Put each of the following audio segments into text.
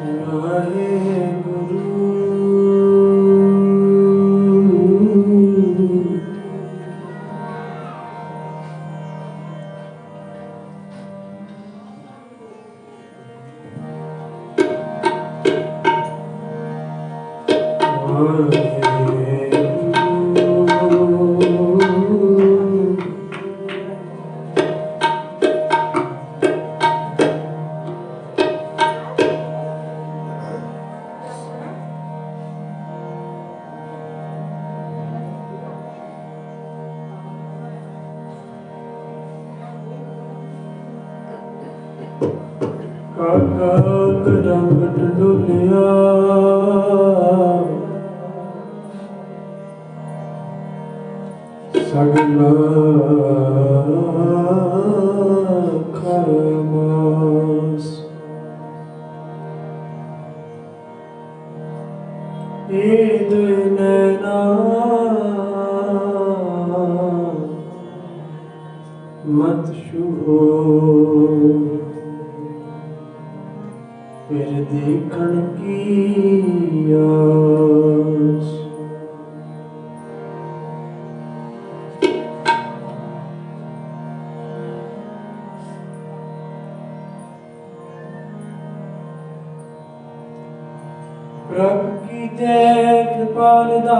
I Guru Hare Guru. ਰੱਬ ਕੀ ਦੇਖ ਪਾਲ ਦਾ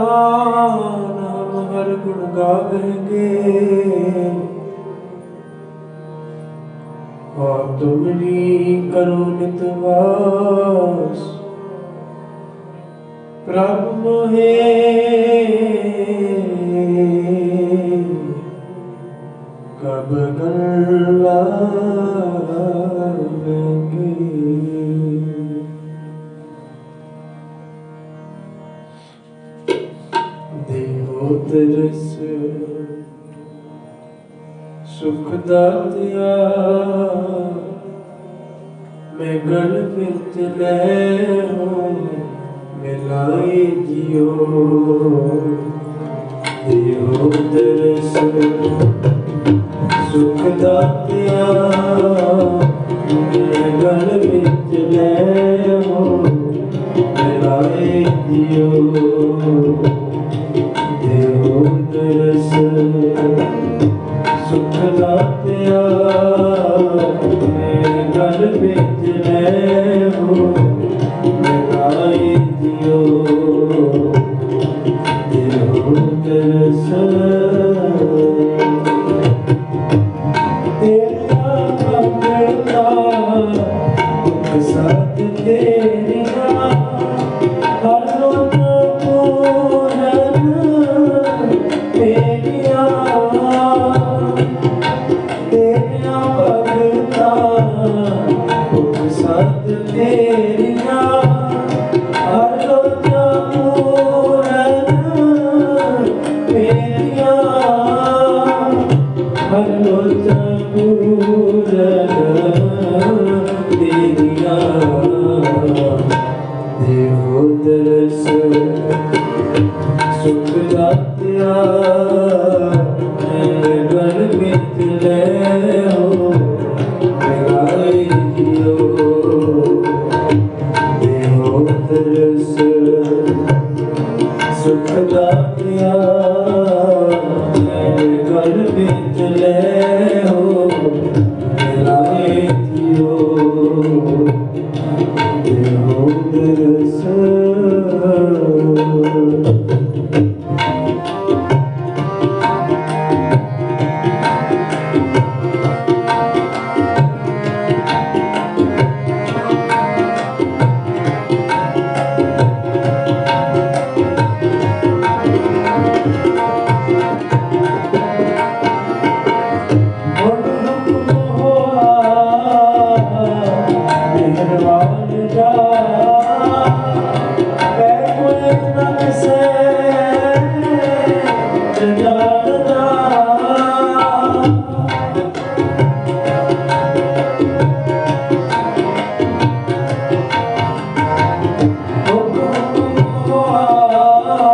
ਨਾਮ ਹਰ ਗੁਣ ਗਾਵੇਂਗੇ और तुमरी करुणित वास प्रभु मोहे कब गल ਸੁਖ ਦਾਤਿਆ ਮੈਂ ਗਲ ਵਿੱਚ ਲੈ ਹੂੰ ਮਿਲਾਈ ਜਿਉ। ਦਿਉ ਦਰਸ ਸੁਖ ਦਾਤਿਆ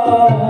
Oh.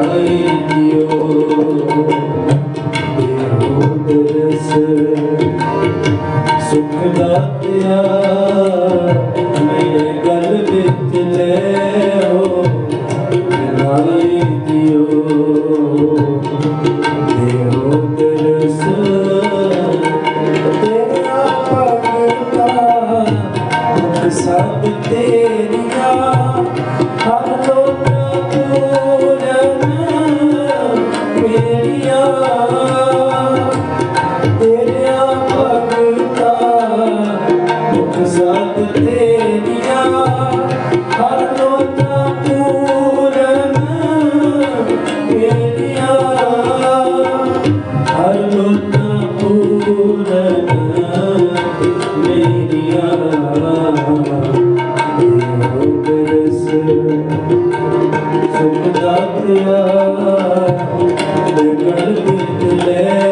白了 ਸੁਖ ਦਾਤਿਆ ਗੜ ਵਿੱਚ ਲੈ